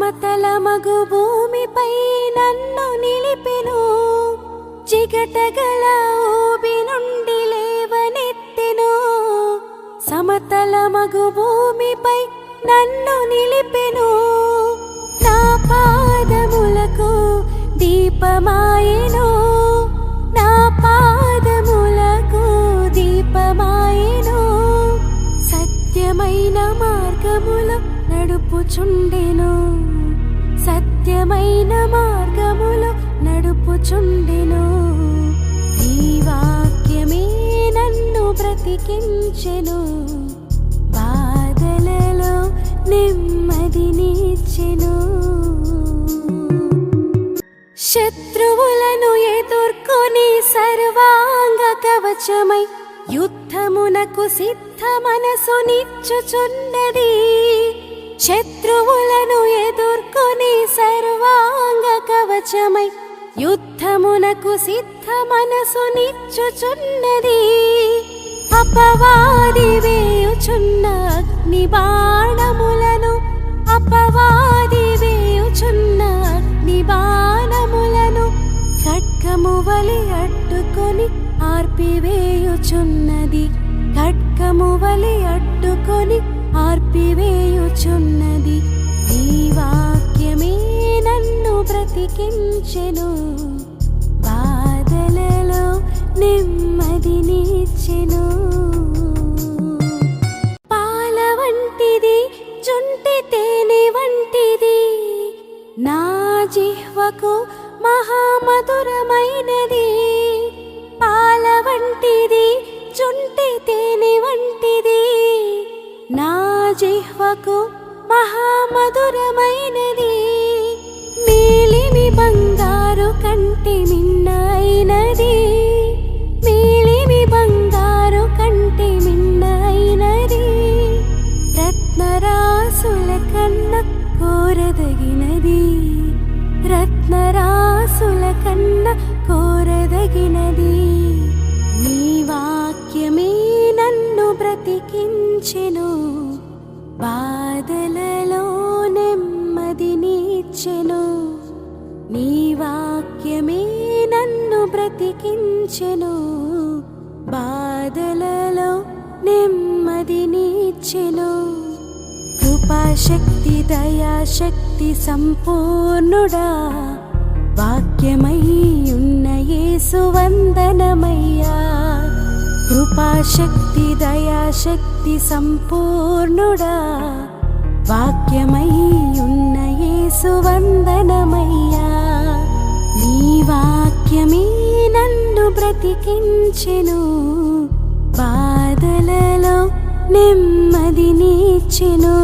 సమతల మగు భూమిపై నన్ను నిలిపెను. చిగటగల ఊబి నుండి లేవనెత్తెను. సమతల మగు భూమిపై నన్ను నిలిపెను. నా పాదములకు దీపమాయను. నా పాదములకు దీపమాయను. సత్యమైన మార్గములో నడుపుచుండెను. సత్యమైన మార్గములో నడుపుచుండెను. ఈ వాక్యమే నన్ను బ్రతికించెను. బాధలలో నెమ్మదినిచ్చెను శత్రువులను ఎదుర్కొని సర్వాంగ కవచమై యుద్ధమునకు సిద్ధ మనసు నిచ్చుచున్నది. శత్రువులను ఎదుర్కొని యుద్ధమునకు సిద్ధ మనసు నిచ్చుచున్నది. అపవాది వేయుచున్న అగ్ని బాణములను అపవాది వేయుచున్న అగ్ని బాణములను ఖడ్గము వలి అడ్డుకొని ఆర్పివేయుచున్నది ఖడ్గము వలి అడ్డుకొని ఆర్పివేయుచున్నది జీవా బ్రతికించెను. బాధలలో నెమ్మదినిచ్చెను పాల వంటిది జుంటి తేనె వంటిది. నా జిహ్వకు మహామధురమైనది. పాల వంటిది జుంటి తేనె వంటిది. నా జిహ్వకు మహామధురమైనది. కంటి మిన్నైనది మేలిమి బంగారు కంటి మిన్నైనది రత్నరాసుల కన్న కోరదగినది రత్నరాసుల కన్న కోరదగినది. నీ వాక్యమే నన్ను బ్రతికించెను బాధలలో బ్రతికించెను బాధలలో నెమ్మదినిచ్చెను కృపాశక్తి దయాశక్తి సంపూర్ణుడా వాక్యమై ఉన్న యేసు వందనమయ్యా. కృపాశక్తి దయాశక్తి సంపూర్ణుడా వాక్యమై ఉన్న యేసు వందనమయ్యా. నీ వాక్యమే నన్ను బ్రతికించెను. బాధలలో నెమ్మదినిచ్చెను